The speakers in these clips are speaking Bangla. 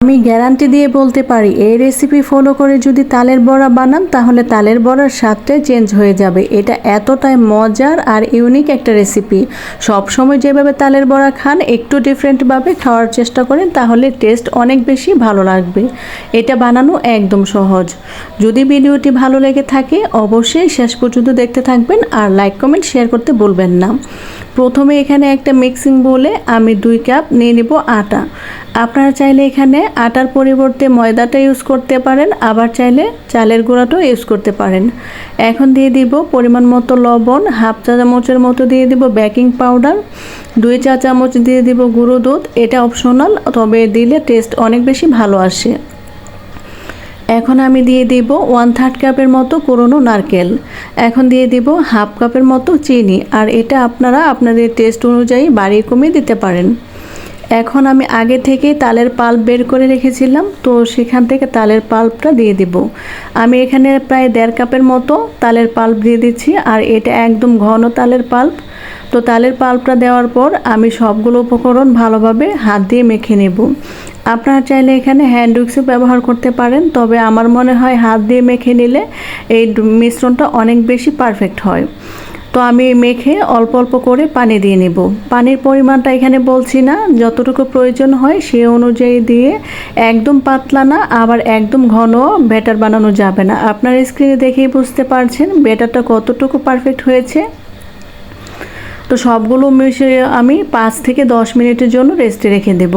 আমি গ্যারান্টি দিয়ে বলতে পারি, এই রেসিপি ফলো করে যদি তালের বড়া বানান, তাহলে তালের বড়ার স্বাদটাই চেঞ্জ হয়ে যাবে। এটা এতটাই মজার আর ইউনিক একটা রেসিপি সবসময় যেভাবে তালের বড়া খান, একটু ডিফারেন্টভাবে খাওয়ার চেষ্টা করেন, তাহলে টেস্ট অনেক বেশি ভালো লাগবে। এটা বানানো একদম সহজ। যদি ভিডিওটি ভালো লেগে থাকে, অবশ্যই শেষ পর্যন্ত দেখতে থাকবেন আর লাইক কমেন্ট শেয়ার করতে বলবেন না। প্রথমে এখানে একটা মিক্সিং বলে আমি দুই কাপ নিয়ে নেব আটা। আপনারা চাইলে এখানে আটার পরিবর্তে ময়দাটা ইউজ করতে পারেন, আবার চাইলে চালের গুঁড়াটাও ইউজ করতে পারেন। এখন দিয়ে দিব পরিমাণ মতো লবণ, হাফ চা চামচের মতো দিয়ে দিব বেকিং পাউডার দুই চা চামচ দিয়ে দিব গুঁড়ো দুধ। এটা অপশনাল তবে দিলে টেস্ট অনেক বেশি ভালো আসে। এখন আমি দিয়ে দিব ওয়ান থার্ড কাপের মতো পুরনো নারকেল। এখন দিয়ে দিব হাফ কাপের মতো চিনি, আর এটা আপনারা আপনাদের টেস্ট অনুযায়ী বাড়িয়ে কমিয়ে দিতে পারেন। এখন আমি আগে থেকে তালের পাল্প বের করে রেখেছিলাম, তো সেখান থেকে তালের পাল্পটা দিয়ে দিব। আমি এখানে প্রায় দেড় কাপের মতো তালের পাল্প দিয়ে দিচ্ছি, আর এটা একদম ঘন তালের পাল্প তো তালের পাল্পটা দেওয়ার পর আমি সবগুলো উপকরণ ভালোভাবে হাত দিয়ে মেখে নেব। আপনারা চাইলে এখানে হ্যান্ড উইক্সও ব্যবহার করতে পারেন, তবে আমার মনে হয় হাত দিয়ে মেখে নিলে এই মিশ্রণটা অনেক বেশি পারফেক্ট হয়। তো আমি মেখে অল্প অল্প করে পানি দিয়ে নেব। পানির পরিমাণটা এখানে বলছি না, যতটুকু প্রয়োজন হয় সে অনুযায়ী দিয়ে একদম পাতলা না, আবার একদম ঘন ব্যাটার বানানো যাবে না। আপনার স্ক্রিনে দেখেই বুঝতে পারছেন ব্যাটারটা কতটুকু পারফেক্ট হয়েছে। তো সবগুলো মিশিয়ে আমি পাঁচ থেকে দশ মিনিটের জন্য রেস্টে রেখে দেব।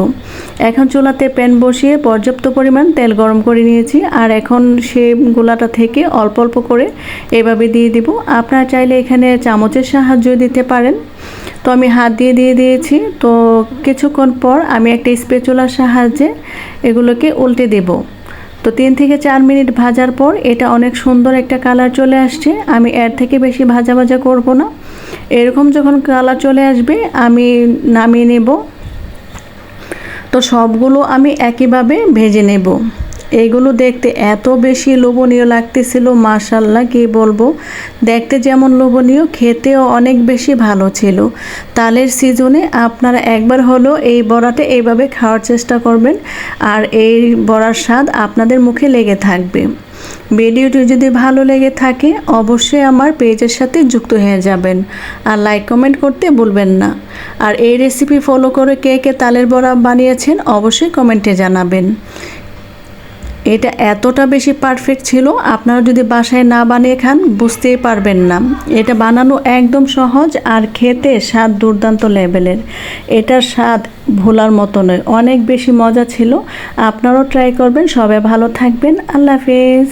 এখন চুলাতে প্যান বসিয়ে পর্যাপ্ত পরিমাণ তেল গরম করে নিয়েছি আর এখন সে গোলাটা থেকে অল্প অল্প করে এভাবে দিয়ে দিব। আপনারা চাইলে এখানে চামচের সাহায্য দিতে পারেন। তো আমি হাত দিয়ে দিয়ে দিয়েছি। তো কিছুক্ষণ পর আমি একটা স্পেচুলার সাহায্যে এগুলোকে উল্টে দেব। তো তিন থেকে চার মিনিট ভাজার পর এটা অনেক সুন্দর একটা কালার চলে আসছে। আমি এর থেকে বেশি ভাজা ভাজা করব না। এরকম যখন কালার চলে আসবে আমি নামিয়ে নেব। তো সবগুলো আমি একইভাবে ভেজে নেব। এইগুলো দেখতে এত বেশি লোভনীয় লাগতেছিল মাশাল্লাহ কি বলব? দেখতে যেমন লোভনীয়, খেতেও অনেক বেশি ভালো ছিল। তালের সিজনে আপনারা একবার হলেও এই বড়াটা এইভাবে খাওয়ার চেষ্টা করবেন আর এই বড়ার স্বাদ আপনাদের মুখে লেগে থাকবে। ভিডিওটি যদি ভালো লেগে থাকে, অবশ্যই আমার পেজের সাথে যুক্ত হয়ে যাবেন আর লাইক কমেন্ট করতে ভুলবেন না। আর এই রেসিপি ফলো করে কে কে তালের বড়া বানিয়েছেন, অবশ্যই কমেন্টে জানাবেন। এটা এতটা বেশি পারফেক্ট ছিল, আপনারা যদি বাসায় না বানিয়ে খান, বুঝতেই পারবেন না। এটা বানানো একদম সহজ আর খেতে স্বাদ দুর্দান্ত লেভেলের এটার স্বাদ ভোলার মতো নয়। অনেক বেশি মজা ছিল। আপনারাও ট্রাই করবেন। সবাই ভালো থাকবেন। আল্লাহ হাফেজ।